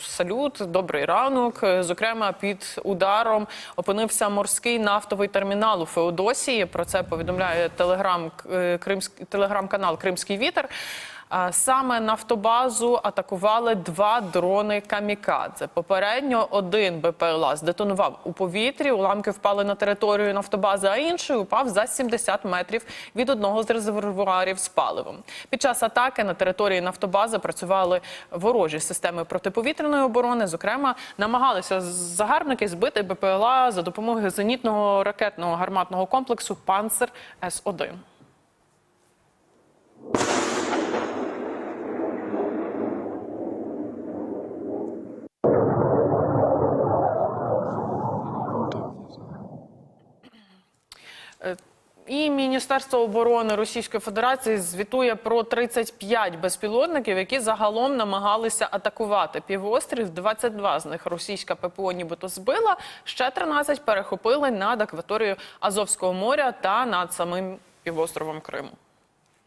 салют, добрий ранок. Е, Зокрема, під ударом опинився морський нафтовий термінал у Феодосії. Про це повідомляє телеграм е, Кримськ- телеграм-канал Кримський вітер. Саме нафтобазу атакували два дрони камікадзе. Попередньо один БПЛА здетонував у повітрі. Уламки впали на територію нафтобази, а інший упав за 70 метрів від одного з резервуарів з паливом. Під час атаки на території нафтобази працювали ворожі системи протиповітряної оборони. Зокрема, намагалися загарбники збити БПЛА за допомогою зенітного ракетного гарматного комплексу Панцер С 1 І Міністерство оборони Російської Федерації звітує про 35 безпілотників, які загалом намагалися атакувати півострів. 22 з них російська ППО нібито збила. Ще 13 перехопили над акваторією Азовського моря та над самим півостровом Криму.